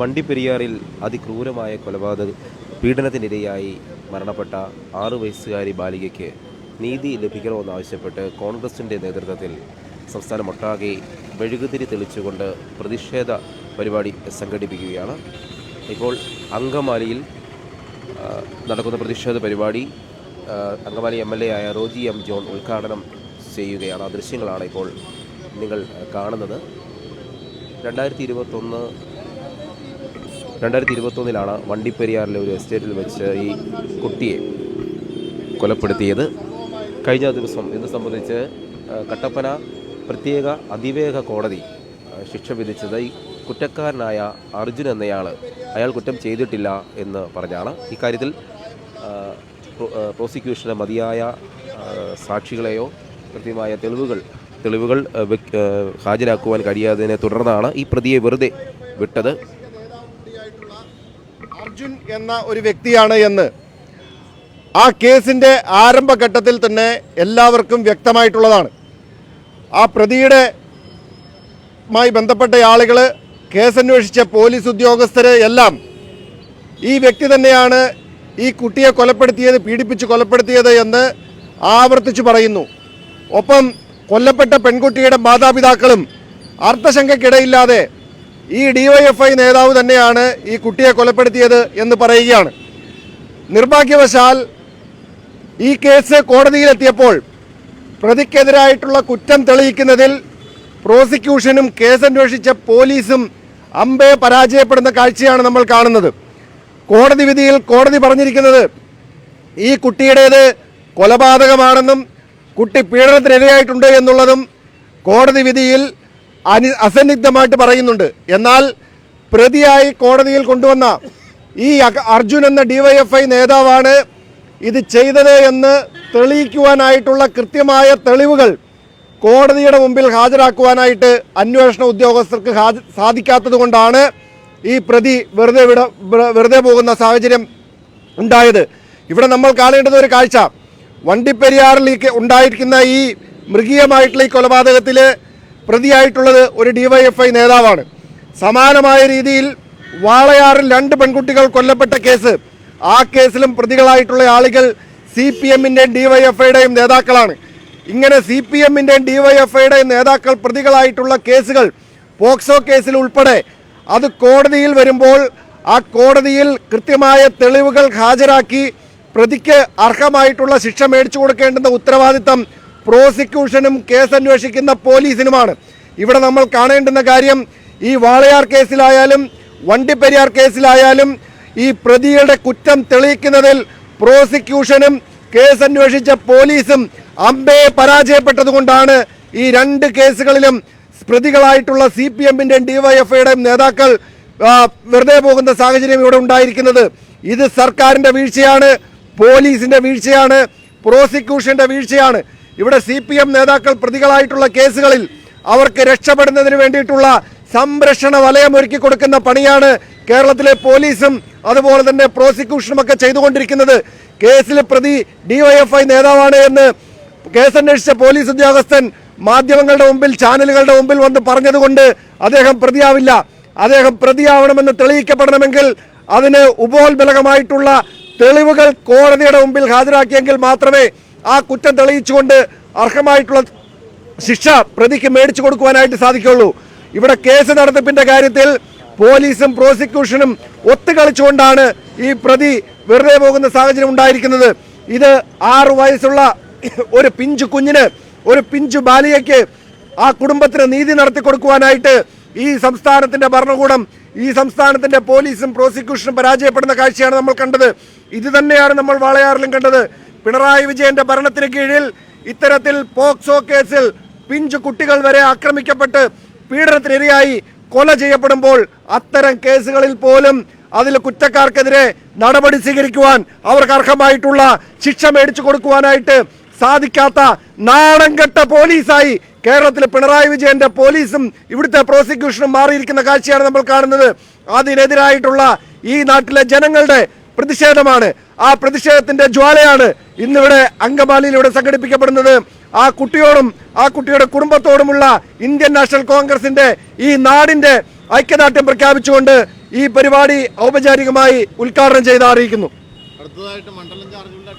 വണ്ടിപ്പെരിയാറിൽ അതിക്രൂരമായ കൊലപാതക പീഡനത്തിനിരയായി മരണപ്പെട്ട ആറു വയസ്സുകാരി ബാലികയ്ക്ക് നീതി ലഭിക്കണമെന്നാവശ്യപ്പെട്ട് കോൺഗ്രസിന്റെ നേതൃത്വത്തിൽ സംസ്ഥാനമൊട്ടാകെ മെഴുകുതിരി തെളിച്ചുകൊണ്ട് പ്രതിഷേധ പരിപാടി സംഘടിപ്പിക്കുകയാണ്. ഇപ്പോൾ അങ്കമാലിയിൽ നടക്കുന്ന പ്രതിഷേധ പരിപാടി അങ്കമാലി എം എൽ എ ആയ റോജി എം ജോൺ ഉദ്ഘാടനം ചെയ്യുകയാണ്. ആ ദൃശ്യങ്ങളാണ് ഇപ്പോൾ നിങ്ങൾ കാണുന്നത്. രണ്ടായിരത്തി ഇരുപത്തൊന്ന് രണ്ടായിരത്തി ഇരുപത്തൊന്നിലാണ് വണ്ടിപ്പെരിയാറിലെ ഒരു എസ്റ്റേറ്റിൽ വെച്ച് ഈ കുട്ടിയെ കൊലപ്പെടുത്തിയത്. കഴിഞ്ഞ ദിവസം ഇത് സംബന്ധിച്ച് കട്ടപ്പന പ്രത്യേക അതിവേഗ കോടതി ശിക്ഷ വിധിച്ചത് ഈ കുറ്റക്കാരനായ അർജുൻ എന്നയാൾ അയാൾ കുറ്റം ചെയ്തിട്ടില്ല എന്ന് പറഞ്ഞാണ്. ഇക്കാര്യത്തിൽ പ്രോസിക്യൂഷന് മതിയായ സാക്ഷികളെയോ കൃത്യമായ തെളിവുകൾ തെളിവുകൾ ഹാജരാക്കുവാൻ കഴിയാത്തതിനെ തുടർന്നാണ് ഈ പ്രതിയെ വെറുതെ വിട്ടത്. അർജുൻ എന്ന ഒരു വ്യക്തിയാണ് എന്ന്. ആ കേസിന്റെ ആരംഭഘട്ടത്തിൽ തന്നെ എല്ലാവർക്കും വ്യക്തമായിട്ടുള്ളതാണ്. ആ പ്രതിയുടെ മായി ബന്ധപ്പെട്ട ആളുകൾ കേസന്വേഷിച്ച പോലീസ് ഉദ്യോഗസ്ഥരെ എല്ലാം ഈ വ്യക്തി തന്നെയാണ് ഈ കുട്ടിയെ കൊലപ്പെടുത്തിയത് പീഡിപ്പിച്ച് കൊലപ്പെടുത്തിയത് എന്ന് ആവർത്തിച്ചു പറയുന്നു. ഒപ്പം കൊല്ലപ്പെട്ട പെൺകുട്ടിയുടെ മാതാപിതാക്കളും അർത്ഥശങ്കയ്ക്കിടയില്ലാതെ ഈ ഡിവൈഎഫ്ഐ നേതാവ് തന്നെയാണ് ഈ കുട്ടിയെ കൊലപ്പെടുത്തിയത് എന്ന് പറയുകയാണ്. നിർഭാഗ്യവശാൽ ഈ കേസ് കോടതിയിലെത്തിയപ്പോൾ പ്രതിക്കെതിരായിട്ടുള്ള കുറ്റം തെളിയിക്കുന്നതിൽ പ്രോസിക്യൂഷനും കേസന്വേഷിച്ച പോലീസും അമ്പെ പരാജയപ്പെടുന്ന കാഴ്ചയാണ് നമ്മൾ കാണുന്നത്. കോടതി വിധിയിൽ കോടതി പറഞ്ഞിരിക്കുന്നത് ഈ കുട്ടിയുടേത് കൊലപാതകമാണെന്നും കുട്ടി പീഡനത്തിനിരയായിട്ടുണ്ട് എന്നുള്ളതും കോടതി വിധിയിൽ അനി അസന്നിഗ്ധമായിട്ട് പറയുന്നുണ്ട്. എന്നാൽ പ്രതിയായി കോടതിയിൽ കൊണ്ടുവന്ന ഈ അർജുൻ എന്ന ഡിവൈഎഫ്ഐ നേതാവാണ് ഇത് ചെയ്തത് എന്ന് തെളിയിക്കുവാനായിട്ടുള്ള കൃത്യമായ തെളിവുകൾ കോടതിയുടെ മുമ്പിൽ ഹാജരാക്കുവാനായിട്ട് അന്വേഷണ ഉദ്യോഗസ്ഥർക്ക് ഹാജ- സാധിക്കാത്തത് കൊണ്ടാണ് ഈ പ്രതി വെറുതെ വിട വെറുതെ പോകുന്ന സാഹചര്യം ഉണ്ടായത്. ഇവിടെ നമ്മൾ കാണേണ്ടത് ഒരു കാഴ്ച. വണ്ടിപ്പെരിയാറിലേക്ക് ഉണ്ടായിരിക്കുന്ന ഈ മൃഗീയമായിട്ടുള്ള ഈ കൊലപാതകത്തിൽ പ്രതിയായിട്ടുള്ളത് ഒരു ഡിവൈഎഫ്ഐ നേതാവാണ്. സമാനമായ രീതിയിൽ വാളയാറിൽ രണ്ട് പെൺകുട്ടികൾ കൊല്ലപ്പെട്ട കേസ്. ആ കേസിലും പ്രതികളായിട്ടുള്ള ആളുകൾ സി പി എമ്മിന്റെയും ഡിവൈഎഫ്ഐയുടെയും നേതാക്കളാണ്. ഇങ്ങനെ സി പി എമ്മിന്റെയും ഡിവൈഎഫ്ഐയുടെയും നേതാക്കൾ പ്രതികളായിട്ടുള്ള കേസുകൾ പോക്സോ കേസിൽ ഉൾപ്പെടെ അത് കോടതിയിൽ വരുമ്പോൾ ആ കോടതിയിൽ കൃത്യമായ തെളിവുകൾ ഹാജരാക്കി പ്രതിക്ക് അർഹമായിട്ടുള്ള ശിക്ഷ മേടിച്ചു കൊടുക്കേണ്ടുന്ന ഉത്തരവാദിത്തം പ്രോസിക്യൂഷനും കേസ് അന്വേഷിക്കുന്ന പോലീസിനുമാണ്. ഇവിടെ നമ്മൾ കാണേണ്ടുന്ന കാര്യം ഈ വാളയാർ കേസിലായാലും വണ്ടിപ്പെരിയാർ കേസിലായാലും ഈ പ്രതിയുടെ കുറ്റം തെളിയിക്കുന്നതിൽ പ്രോസിക്യൂഷനും കേസ് അന്വേഷിച്ച പോലീസും അമ്പയെ പരാജയപ്പെട്ടതുകൊണ്ടാണ് ഈ രണ്ട് കേസുകളിലും പ്രതികളായിട്ടുള്ള സി പി എമ്മിന്റെയും ഡിവൈഎഫ്ഐയുടെയും നേതാക്കൾ വെറുതെ പോകുന്ന സാഹചര്യം ഇവിടെ ഉണ്ടായിരിക്കുന്നത്. ഇത് സർക്കാരിന്റെ വീഴ്ചയാണ് പോലീസിന്റെ വീഴ്ചയാണ് പ്രോസിക്യൂഷന്റെ വീഴ്ചയാണ്. ഇവിടെ സി പി എം നേതാക്കൾ പ്രതികളായിട്ടുള്ള കേസുകളിൽ അവർക്ക് രക്ഷപ്പെടുന്നതിന് വേണ്ടിയിട്ടുള്ള സംരക്ഷണ വലയം ഒരുക്കി കൊടുക്കുന്ന പണിയാണ് കേരളത്തിലെ പോലീസും അതുപോലെ തന്നെ പ്രോസിക്യൂഷനും ഒക്കെ ചെയ്തുകൊണ്ടിരിക്കുന്നത്. കേസിൽ പ്രതി ഡിവൈഎഫ്ഐ നേതാവാണ് എന്ന് കേസന്വേഷിച്ച പോലീസ് ഉദ്യോഗസ്ഥൻ മാധ്യമങ്ങളുടെ മുമ്പിൽ ചാനലുകളുടെ മുമ്പിൽ വന്ന് പറഞ്ഞതുകൊണ്ട് അദ്ദേഹം പ്രതിയാവില്ല. അദ്ദേഹം പ്രതിയാവണമെന്ന് തെളിയിക്കപ്പെടണമെങ്കിൽ അതിന് ഉപോത്ബലകമായിട്ടുള്ള തെളിവുകൾ കോടതിയുടെ മുമ്പിൽ ഹാജരാക്കിയെങ്കിൽ മാത്രമേ ആ കുറ്റം തെളിയിച്ചുകൊണ്ട് അർഹമായിട്ടുള്ള ശിക്ഷ പ്രതിക്ക് മേടിച്ചു കൊടുക്കുവാനായിട്ട് സാധിക്കുള്ളൂ. ഇവിടെ കേസ് നടത്തിപ്പിന്റെ കാര്യത്തിൽ പോലീസും പ്രോസിക്യൂഷനും ഒത്തുകളിച്ചുകൊണ്ടാണ് ഈ പ്രതി വെറുതെ പോകുന്ന സാഹചര്യം ഉണ്ടായിരിക്കുന്നത്. ഇത് ആറു വയസ്സുള്ള ഒരു പിഞ്ചു കുഞ്ഞിന് ഒരു പിഞ്ചു ബാലികയ്ക്ക് ആ കുടുംബത്തിന് നീതി നടത്തി കൊടുക്കുവാനായിട്ട് ഈ സംസ്ഥാനത്തിന്റെ ഭരണകൂടം ഈ സംസ്ഥാനത്തിന്റെ പോലീസും പ്രോസിക്യൂഷനും പരാജയപ്പെടുന്ന കാഴ്ചയാണ് നമ്മൾ കണ്ടത്. ഇത് തന്നെയാണ് നമ്മൾ വാളയാറിലും കണ്ടത്. പിണറായി വിജയന്റെ ഭരണത്തിന് കീഴിൽ ഇത്തരത്തിൽ പോക്സോ കേസിൽ പിഞ്ചു കുട്ടികൾ വരെ ആക്രമിക്കപ്പെട്ട് പീഡനത്തിനിരയായി കൊല ചെയ്യപ്പെടുമ്പോൾ അത്തരം കേസുകളിൽ പോലും അതിൽ കുറ്റക്കാർക്കെതിരെ നടപടി സ്വീകരിക്കുവാൻ അവർക്ക് അർഹമായിട്ടുള്ള ശിക്ഷ മേടിച്ചു കൊടുക്കുവാനായിട്ട് സാധിക്കാത്ത നാണംകെട്ട പോലീസായി കേരളത്തിലെ പിണറായി വിജയന്റെ പോലീസും ഇവിടുത്തെ പ്രോസിക്യൂഷനും മാറിയിരിക്കുന്ന കാഴ്ചയാണ് നമ്മൾ കാണുന്നത്. അതിനെതിരായിട്ടുള്ള ഈ നാട്ടിലെ ജനങ്ങളുടെ പ്രതിഷേധമാണ്. ആ പ്രതിഷേധത്തിന്റെ ജ്വാലയാണ് ഇന്നിവിടെ അങ്കമാലിയിലൂടെ സംഘടിപ്പിക്കപ്പെടുന്നത്. ആ കുട്ടിയോടും ആ കുട്ടിയുടെ കുടുംബത്തോടുമുള്ള ഇന്ത്യൻ നാഷണൽ കോൺഗ്രസിന്റെ ഈ നാടിന്റെ ഐക്യദാർഢ്യം പ്രഖ്യാപിച്ചുകൊണ്ട് ഈ പരിപാടി ഔപചാരികമായി ഉദ്ഘാടനം ചെയ്ത് അറിയിക്കുന്നു. അടുത്തതായിട്ട് മണ്ഡലം ചാർജുള്ള